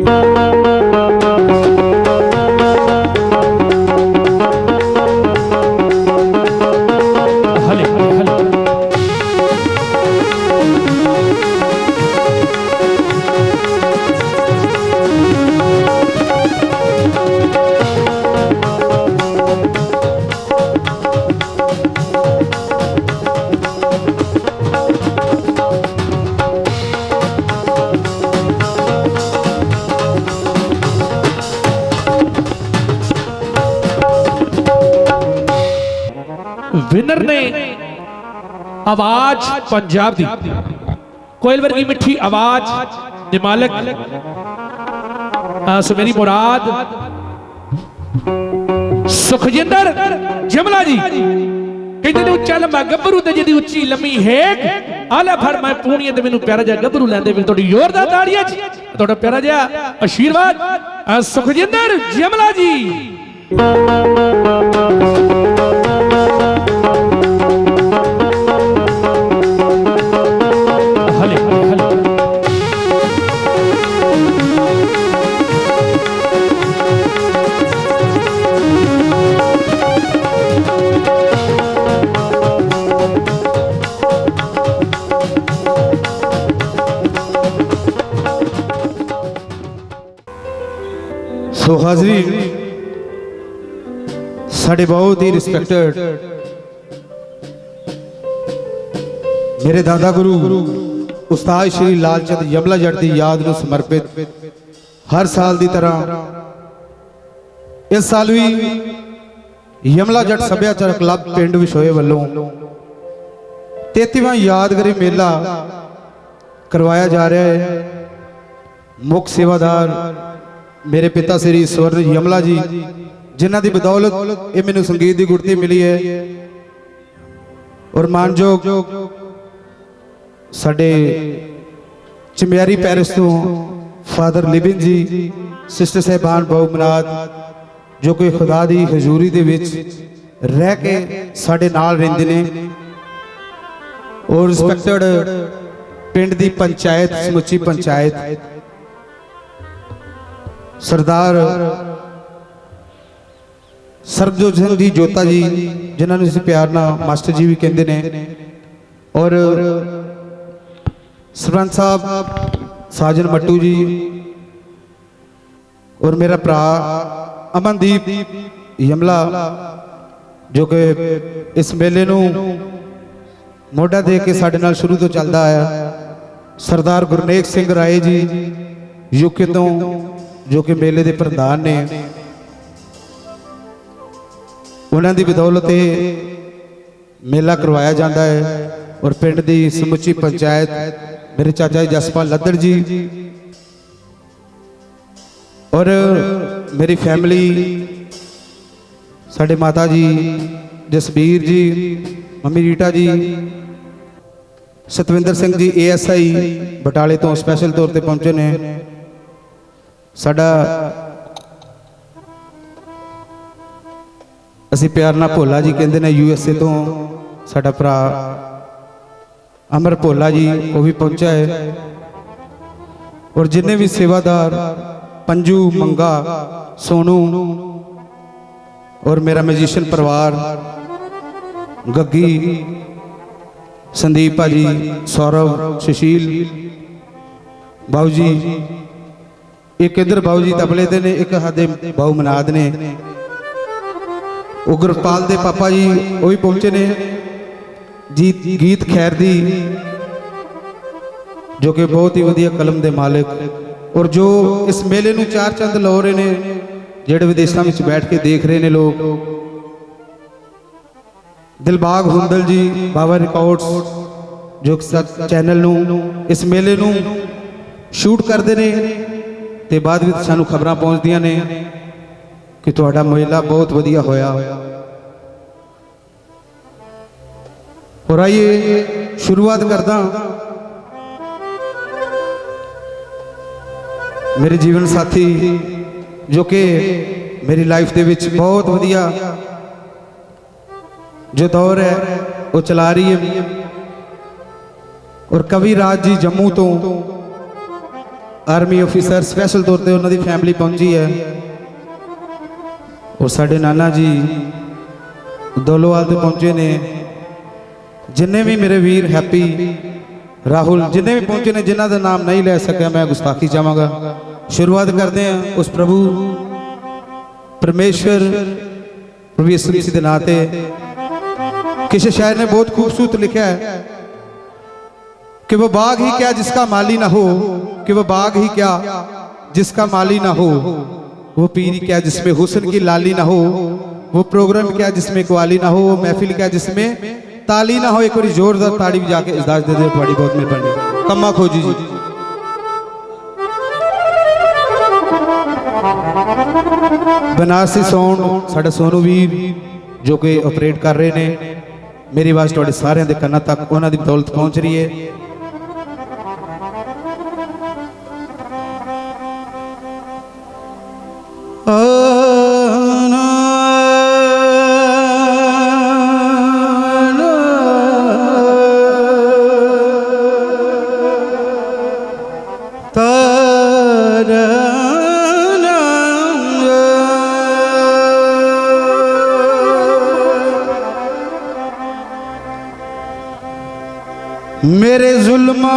Música winner ਨੇ ਆਵਾਜ਼ ਪੰਜਾਬ ਦੀ। ਕੋਇਲ ਵਰਗੀ ਮਿੱਠੀ ਆਵਾਜ਼ ਦੇ ਮਾਲਕ, ਅਹ ਮੁਰਾਦ, ਸੁਖਜਿੰਦਰ ਜਮਲਾ ਜੀ। ਕਹਿੰਦੇ ਨੇ ਉੱਚਾ ਲੰਮਾ ਗੱਭਰੂ ਤੇ ਜਿਹਦੀ ਉੱਚੀ ਲੰਮੀ ਹੇਕ, ਆਲਾ ਫੜ ਮੈਂ ਪੂਣੀਏ ਤੇ ਮੈਨੂੰ ਪਿਆਰਾ ਜਿਹਾ ਗੱਭਰੂ ਲੈਂਦੇ ਵੀ ਤੁਹਾਡੀ ਜ਼ੋਰਦਾਰ ਤਾੜੀਆਂ ਚ। ਤੁਹਾਡਾ ਪਿਆਰਾ ਜਿਹਾ ਆਸ਼ੀਰਵਾਦ। ਸੁਖਜਿੰਦਰ ਜਮਲਾ ਜੀ। ਸੋ ਸਾਡੇ ਬਹੁਤ ਹੀ ਰਿਸਪੈਕਟਡ ਮੇਰੇ ਦਾਦਾ ਗੁਰੂ, ਉਸਤਾਦ ਸ਼੍ਰੀ ਲਾਲ ਚੰਦ ਯਮਲਾ ਜੱਟ ਦੀ ਯਾਦ ਨੂੰ ਸਮਰਪਿਤ ਹਰ ਸਾਲ ਦੀ ਤਰ੍ਹਾਂ ਇਸ ਸਾਲ ਵੀ ਯਮਲਾ ਜੱਟ ਸੱਭਿਆਚਾਰਕ ਕਲੱਬ ਪਿੰਡ ਵਿਸ਼ੋਏ ਵੱਲੋਂ 33ਵਾਂ ਯਾਦਗਾਰੀ ਮੇਲਾ ਕਰਵਾਇਆ ਜਾ ਰਿਹਾ ਹੈ। ਮੁੱਖ ਸੇਵਾਦਾਰ ਮੇਰੇ ਪਿਤਾ ਸ੍ਰੀ ਸਵਰਨ ਯਮਲਾ ਜੀ, ਜਿਨ੍ਹਾਂ ਦੀ ਬਦੌਲਤ ਇਹ ਮੈਨੂੰ ਸੰਗੀਤ ਦੀ ਗੁਰਤੀ ਮਿਲੀ ਹੈ। ਔਰ ਮਾਨਯੋਗ ਸਾਡੇ ਚਮਿਆਰੀ ਪੈਰਿਸ ਤੋਂ ਫਾਦਰ ਲਿਬਨ ਜੀ, ਸਿਸਟਰ ਸਹਿਬਾਨ ਬਹੁ ਜੋ ਕਿ ਖੁਦਾ ਦੀ ਹਜ਼ੂਰੀ ਦੇ ਵਿੱਚ ਰਹਿ ਕੇ ਸਾਡੇ ਨਾਲ ਰਹਿੰਦੇ ਨੇ। ਔਰ ਰਿਸਪੈਕਟਡ ਪਿੰਡ ਦੀ ਪੰਚਾਇਤ ਸਮੁੱਚੀ ਪੰਚਾਇਤ ਸਰਦਾਰ ਸਰਬਜੋਤ ਸਿੰਘ ਜੀ ਜੋਤਾ ਜੀ, ਜਿਨ੍ਹਾਂ ਨੂੰ ਅਸੀਂ ਪਿਆਰ ਨਾਲ ਮਾਸਟਰ ਜੀ ਵੀ ਕਹਿੰਦੇ ਨੇ। ਔਰ ਸਰਪੰਚ ਸਾਹਿਬ, ਸਾਜਨ ਮੱਟੂ ਜੀ, ਔਰ ਮੇਰਾ ਭਰਾ ਅਮਨਦੀਪ ਯਮਲਾ, ਜੋ ਕਿ ਇਸ ਮੇਲੇ ਨੂੰ ਮੋਢਾ ਦੇ ਕੇ ਸਾਡੇ ਨਾਲ ਸ਼ੁਰੂ ਤੋਂ ਚੱਲਦਾ ਆਇਆ। ਸਰਦਾਰ ਗੁਰਨੇਕ ਸਿੰਘ ਰਾਏ ਜੀ ਯੂਕੇ ਤੋਂ ਜੋ ਕਿ ਮੇਲੇ ਦੇ ਪ੍ਰਧਾਨ ਨੇ। ਉਹਨਾਂ ਦੀ ਬਦੌਲਤ ਇਹ ਮੇਲਾ ਕਰਵਾਇਆ ਜਾਂਦਾ ਹੈ ਔਰ ਪਿੰਡ ਦੀ ਸਮੁੱਚੀ ਪੰਚਾਇਤ ਮੇਰੇ ਚਾਚਾ ਜੀ ਜਸਪਾਲ ਲੱਦੜ ਜੀ ਔਰ ਮੇਰੀ ਫੈਮਿਲੀ ਸਾਡੇ ਮਾਤਾ ਜੀ ਜਸਬੀਰ ਜੀ, ਮੰਮੀ ਰੀਟਾ ਜੀ, ਸਤਵਿੰਦਰ ਸਿੰਘ ਜੀ ਏਐਸਆਈ ਬਟਾਲੇ ਤੋਂ ਸਪੈਸ਼ਲ ਤੌਰ ਤੇ ਪਹੁੰਚੇ ਨੇ। ਸਾਡਾ ਅਸੀਂ ਪਿਆਰ ਨਾਲ ਭੋਲਾ ਜੀ ਕਹਿੰਦੇ ਨੇ ਯੂ ਐੱਸ ਏ ਤੋਂ ਸਾਡਾ ਭਰਾ ਅਮਰ ਭੋਲਾ ਜੀ, ਉਹ ਵੀ ਪਹੁੰਚਿਆ ਹੈ। ਔਰ ਜਿੰਨੇ ਵੀ ਸੇਵਾਦਾਰ ਪੰਜੂ, ਮੰਗਾ, ਸੋਨੂ ਔਰ ਮੇਰਾ ਮੈਜੀਸ਼ੀਅਨ ਪਰਿਵਾਰ, ਗੱਗੀ, ਸੰਦੀਪ ਭਾਜੀ, ਸੌਰਵ, ਸੁਸ਼ੀਲ, ਬਾਊ ਜੀ ਇੱਕ ਇਧਰ ਬਾਊ ਜੀ ਤਬਲੇ ਤੇ ਨੇ, ਇੱਕ ਸਾਡੇ ਬਾਊ ਮਨਾਦ ਨੇ। ਉਗਰਪਾਲ ਦੇ ਪਾਪਾ ਜੀ ਉਹ ਵੀ ਪਹੁੰਚੇ ਨੇ। ਜੀ ਗੀਤ ਖੈਰ ਦੀ, ਜੋ ਕਿ ਬਹੁਤ ਹੀ ਵਧੀਆ ਕਲਮ ਦੇ ਮਾਲਕ। ਔਰ ਜੋ ਇਸ ਮੇਲੇ ਨੂੰ ਚਾਰ ਚੰਦ ਲਾ ਰਹੇ ਨੇ, ਜਿਹੜੇ ਵਿਦੇਸ਼ਾਂ ਵਿੱਚ ਬੈਠ ਕੇ ਦੇਖ ਰਹੇ ਨੇ ਲੋਕ। ਦਿਲਬਾਗ ਹੁੰਦਲ ਜੀ, ਬਾਬਾ ਰਿਕਾਰਡਸ, ਜੋ ਕਿ ਚੈਨਲ ਨੂੰ ਇਸ ਮੇਲੇ ਨੂੰ ਸ਼ੂਟ ਕਰਦੇ ਨੇ। ਤੇ ਬਾਅਦ ਵਿੱਚ ਸਾਨੂੰ ਖਬਰਾਂ ਪਹੁੰਚਦੀਆਂ ਨੇ ਕਿ ਤੁਹਾਡਾ ਮੇਲਾ ਬਹੁਤ ਵਧੀਆ ਹੋਇਆ। ਔਰ ਆਈਏ, ਸ਼ੁਰੂਆਤ ਕਰਦਾ। ਮੇਰੇ ਜੀਵਨ ਸਾਥੀ, ਜੋ ਕਿ ਮੇਰੀ ਲਾਈਫ ਦੇ ਵਿੱਚ ਬਹੁਤ ਵਧੀਆ ਜੋ ਦੌਰ ਹੈ, ਉਹ ਚਲਾ ਰਹੀ ਹੈ। ਔਰ ਕਵੀ ਰਾਜ ਜੀ ਜੰਮੂ ਤੋਂ ਆਰਮੀ ਅਫੀਸਰ ਸਪੈਸ਼ਲ ਤੌਰ ਤੇ ਉਹਨਾਂ ਦੀ ਫੈਮਿਲੀ ਪਹੁੰਚੀ ਹੈ ਔਰ ਸਾਡੇ ਨਾਨਾ ਜੀ ਦੋਲੋਵਾਲ ਤੇ ਪਹੁੰਚੇ ਨੇ ਜਿੰਨੇ ਵੀ ਮੇਰੇ ਵੀਰ ਹੈਪੀ ਰਾਹੁਲ ਜਿੰਨੇ ਵੀ ਪਹੁੰਚੇ ਨੇ ਜਿਨ੍ਹਾਂ ਦਾ ਨਾਮ ਨਹੀਂ ਲੈ ਸਕਿਆ ਮੈਂ ਗੁਸਤਾਖੀ ਚਾਹਾਂਗਾ ਸ਼ੁਰੂਆਤ ਕਰਦੇ ਹਾਂ ਉਸ ਪ੍ਰਭੂ ਪਰਮੇਸ਼ਵਰ ਪ੍ਰਭੂ ਯਿਸੂ ਮਸੀਹ ਦੇ ਨਾਂ ਤੇ ਕਿਸੇ ਸ਼ਾਇਰ ਨੇ ਬਹੁਤ ਖੂਬਸੂਰਤ ਲਿਖਿਆ ਹੈ कि वो बाग ही क्या जिसका माली ना हो कि वो बाग ही क्या जिसका माली ना हो वो पीर क्या जिसमें हुस्न की लाली ना हो वो प्रोग्राम क्या जिसमें कवाली ना हो वो महफिल क्या जिसमें ताली ना हो एक बार जोरदार ताड़ी भी जाके इजदाज दे दे बड़ी बहुत मेहरबानी कम्मा खोजी जी ਬਨਾਰਸੀ ਸਾਊਂਡ ਸਾਡਾ ਸੋਨੂ ਵੀਰ ਜੋ ਕਿ ਆਪਰੇਟ ਕਰ ਰਹੇ ਨੇ ਮੇਰੀ ਆਵਾਜ਼ ਤੁਹਾਡੇ ਸਾਰਿਆਂ ਦੇ ਕੰਨਾਂ ਤੱਕ ਉਹਨਾਂ ਦੀ ਬਦੌਲਤ ਪਹੁੰਚ ਰਹੀ ਹੈ ਮੇਰੇ ਜ਼ੁਲਮਾਂ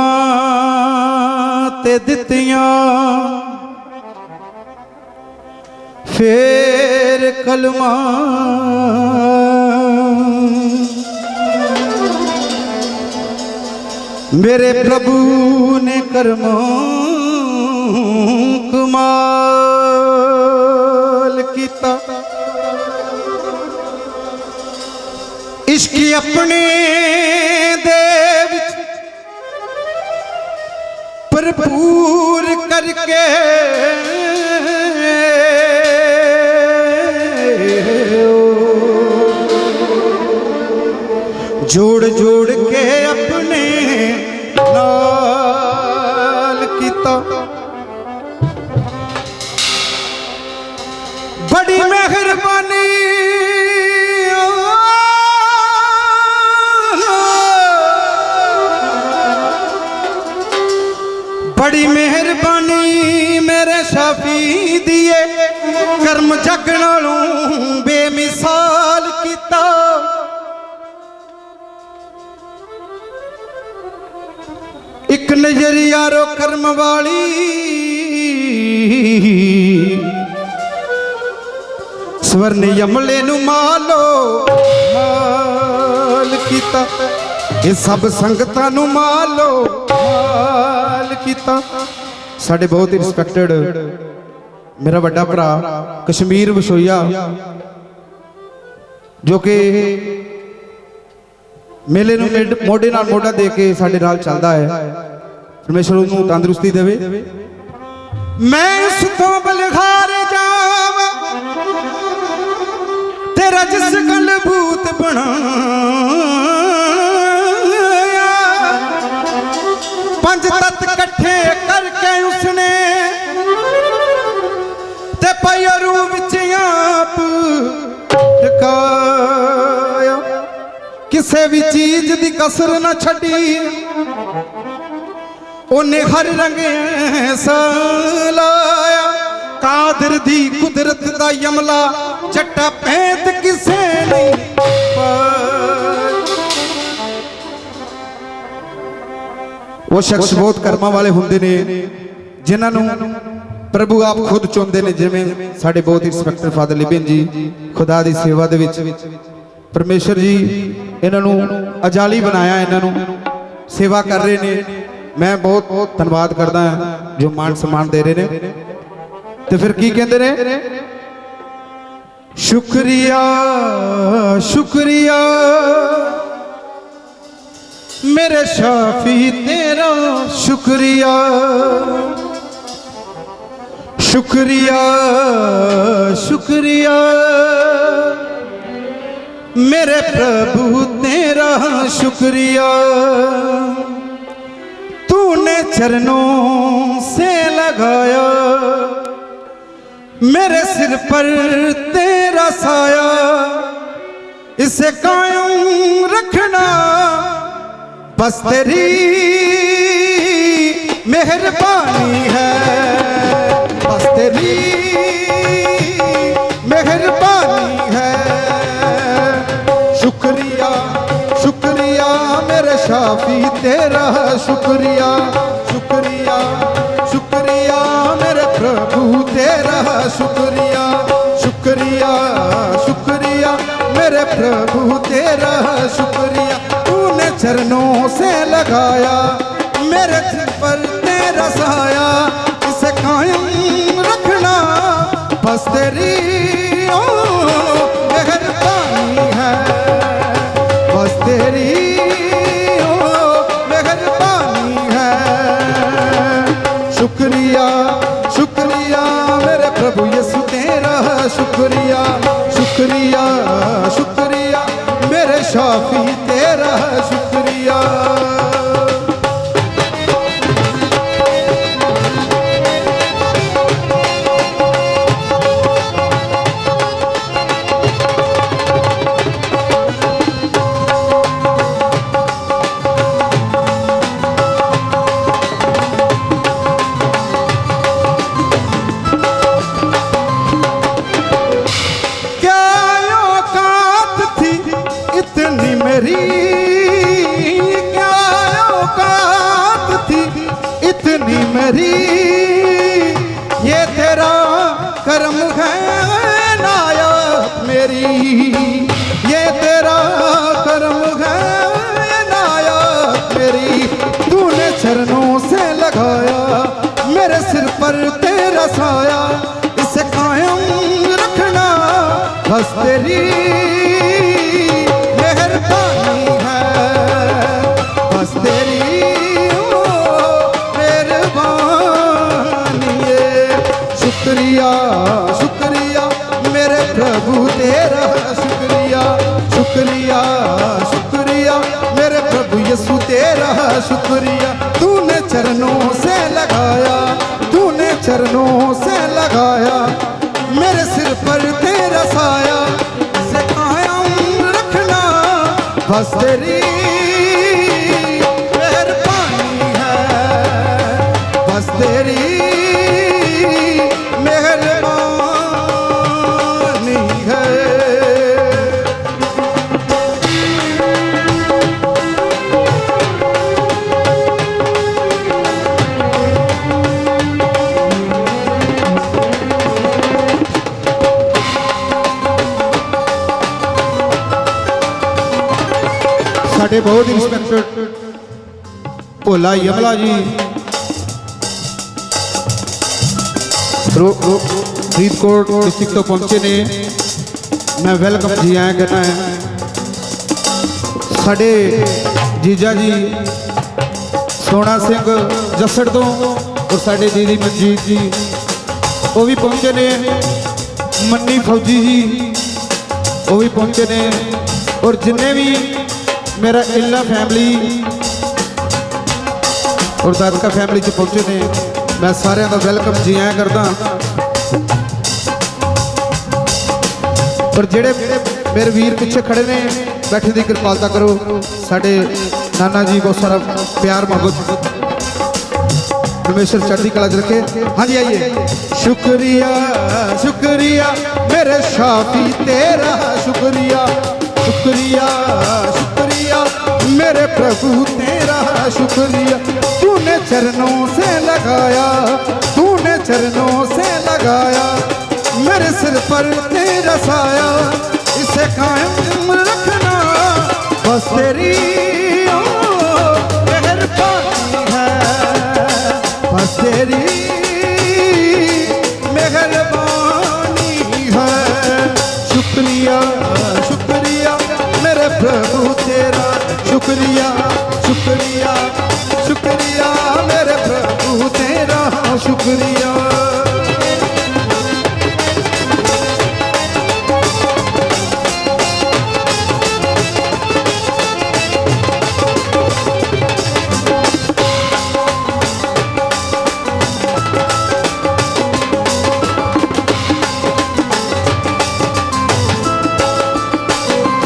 ਤੇ ਦਿੱਤੀਆਂ ਫੇਰ ਕਲਮਾਂ ਮੇਰੇ ਪ੍ਰਭੂ ਨੇ ਕਰਮਾਂ ਕਮਾਲ ਕੀਤਾ ਇਸ਼ਕ ਆਪਣੇ ਦੇ ਭਰਪੂਰ ਕਰਕੇ ਜਗ ਨਾਲੋਂ ਬੇਮਿਸਾਲ ਕੀਤਾ। ਇੱਕ ਨਜ਼ਰੀਆ ਯਾਰੋ ਕਰਮ ਵਾਲੀ। ਸਵਰਨ ਯਮਲੇ ਨੂੰ ਮਾਲੋ, ਮਾਲ ਕੀਤਾ। ਇਹ ਸਭ ਸੰਗਤਾਂ ਨੂੰ ਮਾਲੋ, ਮਾਲ ਕੀਤਾ। ਸਾਡੇ ਬਹੁਤ ਹੀ ਰਿਸਪੈਕਟਡ ਮੇਰਾ ਵੱਡਾ ਭਰਾ ਕਸ਼ਮੀਰ ਵਿਸ਼ੋਈਆ ਜੋ ਕਿ ਮੇਲੇ ਨੂੰ ਮੋਢੇ ਨਾਲ ਮੋਢਾ ਦੇ ਕੇ ਸਾਡੇ ਨਾਲ ਚੱਲਦਾ ਹੈ। ਪਰਮੇਸ਼ਰ ਉਹਨੂੰ ਤੰਦਰੁਸਤੀ ਦੇਵੇ। ਮੈਂ ਉਸ ਤੋਂ ਬਲਖਾਰ ਜਾਵਾਂ, ਤੇਰਾ ਜਿਸ ਗਲ ਭੂਤ ਬਣਾਇਆ, ਪੰਜ ਤਤ ਇਕੱਠੇ ਕਰਕੇ ਉਸਨੇ ਤੇ ਵਿੱਚ ਆਪ ਟਿਕਾਇਆ ਕਿਸੇ ਵੀ ਚੀਜ਼ ਦੀ ਕਸਰ ਨਾ ਛੱਡੀ। ਉਹਨੇ ਹਰ ਰੰਗ ਐਸਾ ਲਾਇਆ। ਕਾਦਰ ਦੀ ਕੁਦਰਤ ਦਾ ਯਮਲਾ ਜੱਟਾ ਪੈਂਤ ਕਿਸੇ ਨਹੀਂ ਉਹ ਸ਼ਖਸ ਬਹੁਤ ਕਰਮਾਂ ਵਾਲੇ ਹੁੰਦੇ ਨੇ, ਜਿਨ੍ਹਾਂ ਨੂੰ ਪ੍ਰਭੂ, ਆਪ ਖੁਦ ਚੁਣਦੇ ਨੇ ਜਿਵੇਂ ਸਾਡੇ ਬਹੁਤ ਹੀ ਰਿਸਪੈਕਟਡ ਫਾਦਰ ਲਿਬਨ ਜੀ, ਖੁਦਾ ਦੀ ਸੇਵਾ ਦੇ ਵਿੱਚ। ਪਰਮੇਸ਼ਰ ਜੀ, ਇਹਨਾਂ ਨੂੰ ਅਜਾਲੀ ਬਣਾਇਆ, ਇਹਨਾਂ ਨੂੰ ਸੇਵਾ ਕਰ ਰਹੇ ਨੇ। ਮੈਂ ਬਹੁਤ ਬਹੁਤ ਧੰਨਵਾਦ ਕਰਦਾ ਹਾਂ, ਜੋ ਮਾਣ ਸਨਮਾਨ ਦੇ ਰਹੇ ਨੇ। ਤੇ ਫਿਰ ਕੀ ਕਹਿੰਦੇ ਨੇ? ਸ਼ੁਕਰੀਆ ਸ਼ੁਕਰੀਆ। ਮੇਰੇ ਸ਼ਾਫੀ, ਤੇਰਾ ਸ਼ੁਕਰੀਆ। ਸ਼ੁਕਰੀਆ ਸ਼ੁਕਰੀਆ ਮੇਰੇ ਪ੍ਰਭੂ ਤੇਰਾ ਸ਼ੁਕਰੀਆ तूने चरणों से लगाया मेरे सिर पर तेरा साया इसे कायम रखना बस तेरी मेहरबानी है शुक्रिया शुक्रिया शाफी, तेरा प्रभु, तेरा शुक्रिया शुक्रिया शुक्रिया प्रभु, तेरा शुक्रिया। तूने चरणों से लगाया, मेरे पर तेरा साया ਬਸ ਤੇਰੀ, ਓ ਮਿਹਰਬਾਨੀ ਹੈ। ਬਸ ਤੇਰੀ, ਓ ਮਿਹਰਬਾਨੀ ਹੈ। ਸ਼ੁਕਰੀਆ ਸ਼ੁਕਰੀਆ ਮੇਰੇ ਪ੍ਰਭੂ ਯਿਸੂ ਤੇਰਾ। ਸ਼ੁਕਰੀਆ ਸ਼ੁਕਰੀਆ ਸ਼ੁਕਰੀਆ ਮੇਰੇ ਸ਼ਾਫੀ बस तेरी मेहरबानी है बस तेरी ओ, मेहरबानी है शुक्रिया शुक्रिया मेरे प्रभु तेरा शुक्रिया शुक्रिया शुक्रिया मेरे प्रभु यीशु तेरा शुक्रिया तूने चरणों से लगाया तूने चरणों से लगाया मेरे सिर पर तेरा साया Mas ਸਾਡੇ ਬਹੁਤ ਰਿਸਪੈਕਟਡ ਭੋਲਾ ਯਮਲਾ ਜੀ। ਰੋ ਰੋ ਫਰੀਦਕੋਟ ਡਿਸਟ੍ਰਿਕਟ ਤੋਂ ਪਹੁੰਚੇ ਨੇ। ਮੈਂ ਵੈਲਕਮ ਜੀ ਆਇਆ ਕਹਿੰਦਾ ਹੈ। ਸਾਡੇ ਜੀਜਾ ਜੀ ਸੋਨਾ ਸਿੰਘ ਜੱਸੜ ਤੋਂ ਔਰ ਸਾਡੇ ਦੀਦੀ ਮਨਜੀਤ ਜੀ, ਉਹ ਵੀ ਪਹੁੰਚੇ ਨੇ। ਮੰਨੀ ਫੌਜੀ ਜੀ, ਉਹ ਵੀ ਪਹੁੰਚੇ ਨੇ। ਔਰ ਜਿੰਨੇ ਵੀ ਮੇਰਾ ਇਲਾ ਫੈਮਿਲੀ ਔਰ ਦਾਦਕਾ ਫੈਮਿਲੀ ਚ ਪਹੁੰਚੇ ਨੇ। ਮੈਂ ਸਾਰਿਆਂ ਦਾ ਵੈਲਕਮ ਜੀ ਆਇਆਂ ਕਰਦਾ। ਪਰ ਜਿਹੜੇ ਮੇਰੇ ਵੀਰ ਪਿੱਛੇ ਖੜੇ ਨੇ ਬੈਠੇ ਦੀ ਕਿਰਪਾਲਤਾ ਕਰੋ। ਸਾਡੇ ਨਾਨਾ ਜੀ, ਬਹੁਤ ਸਾਰਾ ਪਿਆਰ, ਮੁਹੱਬਤ। ਪਰਮੇਸ਼ਰ ਚੜ੍ਹਦੀ ਕਲਾ ਚ ਰੱਖੇ। ਹਾਂਜੀ, ਆਈਏ। ਸ਼ੁਕਰੀਆ ਸ਼ੁਕਰੀਆ, ਮੇਰੇ ਸ਼ਾਫੀ ਤੇਰਾ। ਸ਼ੁਕਰੀਆ ਸ਼ੁਕਰੀਆ। मेरे प्रभु, तेरा शुक्रिया। तूने चरणों से लगाया, तूने चरणों से लगाया। मेरे सिर पर तेरा साया, इसे कायम रखना। बस तेरी ਸ਼ੁਕਰੀਆ ਸ਼ੁਕਰੀਆ ਸ਼ੁਕਰੀਆ ਮੇਰੇ ਪ੍ਰਭੂ ਤੇਰਾ ਸ਼ੁਕਰੀਆ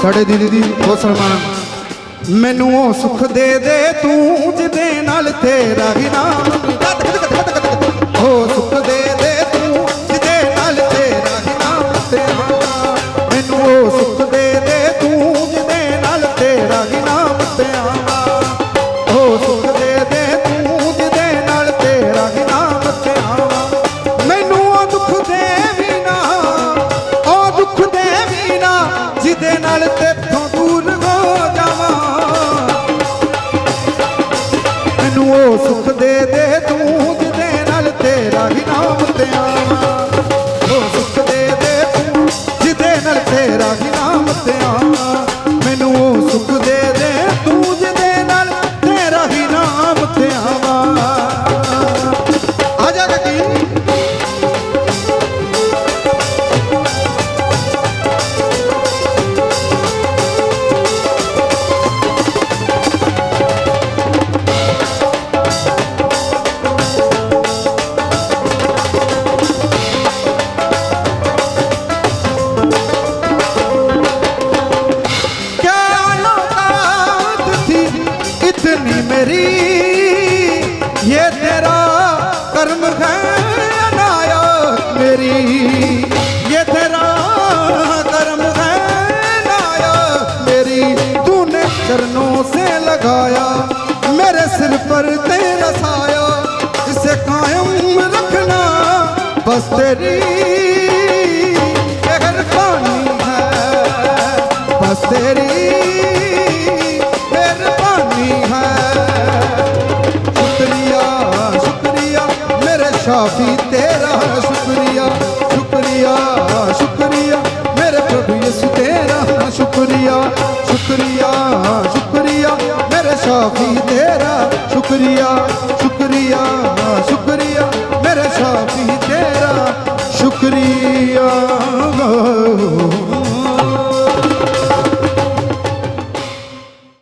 ਸਾਡੇ ਦੀਦੀ ਦੀ ਬਹੁਤ ਸਨਮਾਨ ਮੈਨੂੰ ਉਹ ਸੁੱਖ ਦੇ ਦੇ ਤੂੰ ਜਿਹਦੇ ਨਾਲ ਤੇਰਾ ਹੀ ਨਾਮ। ਉਹ ਕਾਫੀ ਤੇਰਾ ਸ਼ੁਕਰੀਆ ਸ਼ੁਕਰੀਆ ਸ਼ੁਕਰੀਆ। ਮੇਰੇ ਤੇਰਾ ਸ਼ੁਕਰੀਆ। ਸ਼ੁਕਰੀਆ ਸ਼ੁਕਰੀਆ, ਮੇਰੇ ਸ਼ਾਫੀ ਤੇਰਾ ਸ਼ੁਕਰੀਆ। ਸ਼ੁਕਰੀਆ।